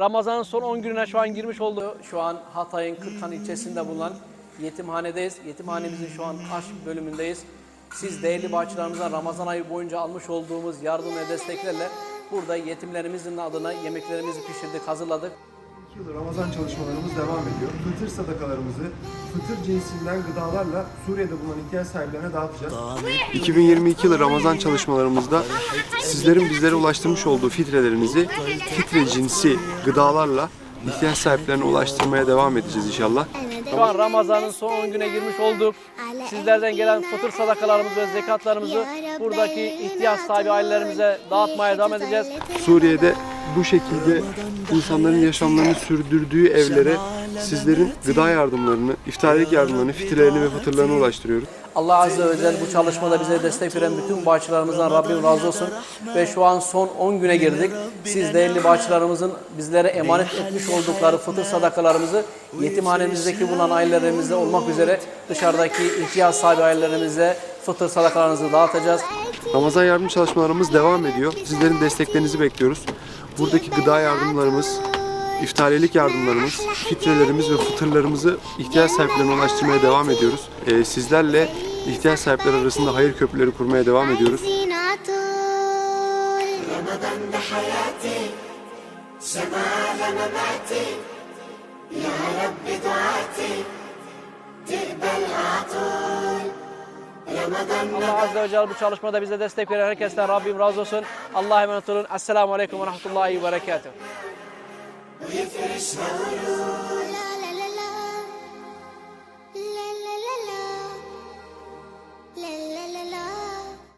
Ramazan'ın son 10 gününe şu an girmiş oldu. Şu an Hatay'ın Kırkhan ilçesinde bulunan yetimhanedeyiz. Yetimhanemizin şu an aşk bölümündeyiz. Siz değerli bağışçılarımızdan Ramazan ayı boyunca almış olduğumuz yardım ve desteklerle burada yetimlerimizin adına yemeklerimizi pişirdik, hazırladık. İki yıldır Ramazan çalışmalarımız devam ediyor. Fıtır sadakalarımızı fıtır cinsinden gıdalarla Suriye'de bulunan ihtiyaç sahiplerine dağıtacağız. 2022 yılı Ramazan çalışmalarımızda sizlerin bizlere ulaştırmış olduğu fitrelerinizi fitre cinsi gıdalarla ihtiyaç sahiplerine ulaştırmaya devam edeceğiz inşallah. Şu an Ramazan'ın son 10 güne girmiş olduk. Sizlerden gelen fıtır sadakalarımızı ve zekatlarımızı buradaki ihtiyaç sahibi ailelerimize dağıtmaya devam edeceğiz. Suriye'de bu şekilde insanların yaşamlarını sürdürdüğü evlere sizlerin gıda yardımlarını, iftarilik yardımlarını, fitrelerini ve fıtırlarını ulaştırıyoruz. Allah Azze ve Celle bu çalışmada bize destek veren bütün bağışçılarımızdan Rabbim razı olsun. Ve şu an son 10 güne girdik. Siz değerli bağışçılarımızın bizlere emanet etmiş oldukları fıtır sadakalarımızı yetimhanemizdeki bulunan ailelerimizde olmak üzere dışarıdaki ihtiyaç sahibi ailelerimize fıtır sadakalarınızı dağıtacağız. Ramazan yardım çalışmalarımız devam ediyor. Sizlerin desteklerinizi bekliyoruz Buradaki gıda yardımlarımız, iftariyelik yardımlarımız, fitrelerimiz ve fıtırlarımızı ihtiyaç sahiplerine ulaştırmaya devam ediyoruz. Ee, sizlerle ihtiyaç sahipleri arasında hayır köprüleri kurmaya devam ediyoruz. رمضان ده حياتي شمال مماتي يا رب Allah Azze ve Celle bu çalışmada bize destek veren herkesten Rabbim razı olsun. Allah'a emanet olun. Esselamu Aleyküm ve Rahmetullahi ve Berekatuhu.